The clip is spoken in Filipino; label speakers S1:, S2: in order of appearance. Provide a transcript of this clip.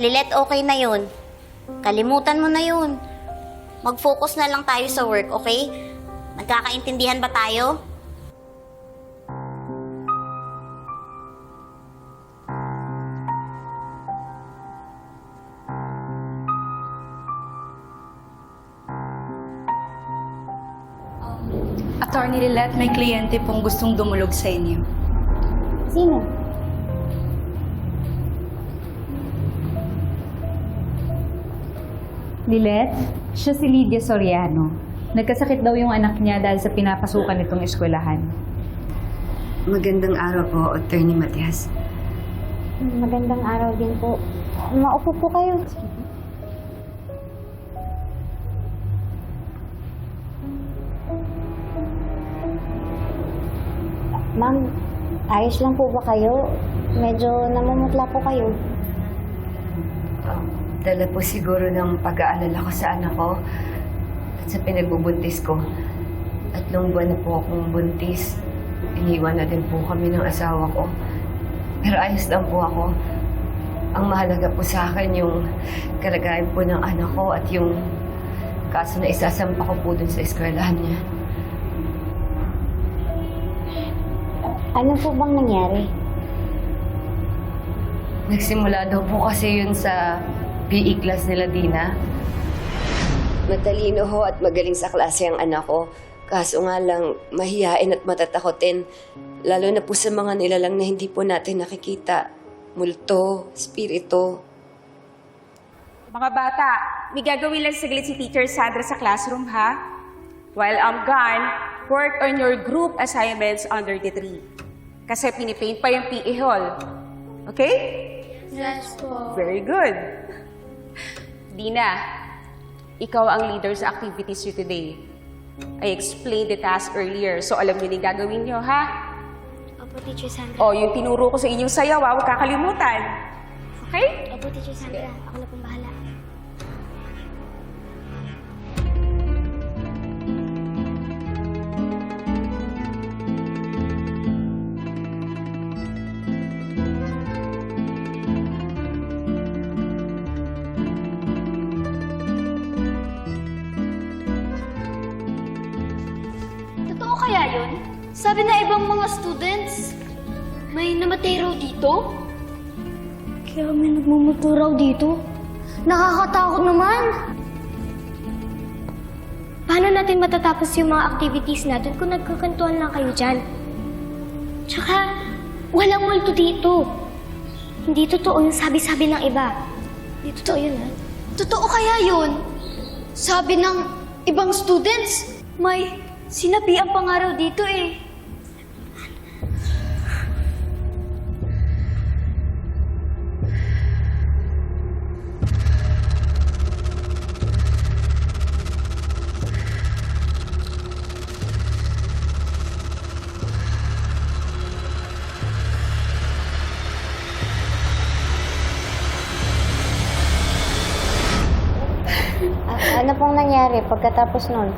S1: Lilet, okay na yun. Kalimutan mo na yun. Mag-focus na lang tayo sa work, okay? Nagkakaintindihan ba tayo?
S2: Attorney Lilet, may kliyente pong gustong dumulog sa inyo.
S1: Sino?
S3: Lilet, siya si Lydia Soriano. Nagkasakit daw yung anak niya dahil sa pinapasukan nitong eskwelahan.
S4: Magandang araw po, Attorney Matias.
S1: Magandang araw din po. Maupo po kayo. Ma'am, ayos lang po ba kayo? Medyo namumutla po kayo.
S4: Dala po siguro ng pag-aalala ko sa anak ko at sa pinagbubuntis ko. Tatlong buwan na po akong buntis. Iniwan na din po kami ng asawa ko. Pero ayos lang po ako. Ang mahalaga po sa akin yung kalagayan po ng anak ko at yung kaso na isasampa ko po dun sa eskwelahan niya.
S1: Ano po bang nangyari?
S4: Nagsimula daw po kasi yun sa PE class nila, Dina. Matalino ho at magaling sa klase ang anak ko. Kaso nga lang, mahihain at matatakotin. Lalo na po sa mga nilalang na hindi po natin nakikita. Multo, spirito.
S5: Mga bata, may gagawin lang saglit si Teacher Sandra sa classroom, ha? While I'm gone, work on your group assignments under the tree. Kasi pinipaint pa yung PE hall. Okay? Yes po. Very good. Dina, ikaw ang leader sa activities nyo today. I explained the task earlier, so alam niyo na yung gagawin nyo, ha?
S6: Opo, Teacher Sandra.
S5: O, yung tinuro ko sa inyong sayaw, ha? Huwag kakalimutan. Okay?
S6: Opo, Teacher Sandra. Ako na pong bahala. Sabi na ibang mga students, may namatay raw dito? Kaya may nagmumuto raw dito? Nakakatakot naman! Paano natin matatapos yung mga activities natin kung nagkakantuan lang kayo dyan? Tsaka, walang multo dito. Hindi totoo yung sabi-sabi ng iba. Hindi totoo yun, ha? Totoo kaya yun? Sabi ng ibang students, may sinabi ang pangaraw dito eh.
S1: ano pong nangyari pagkatapos nun?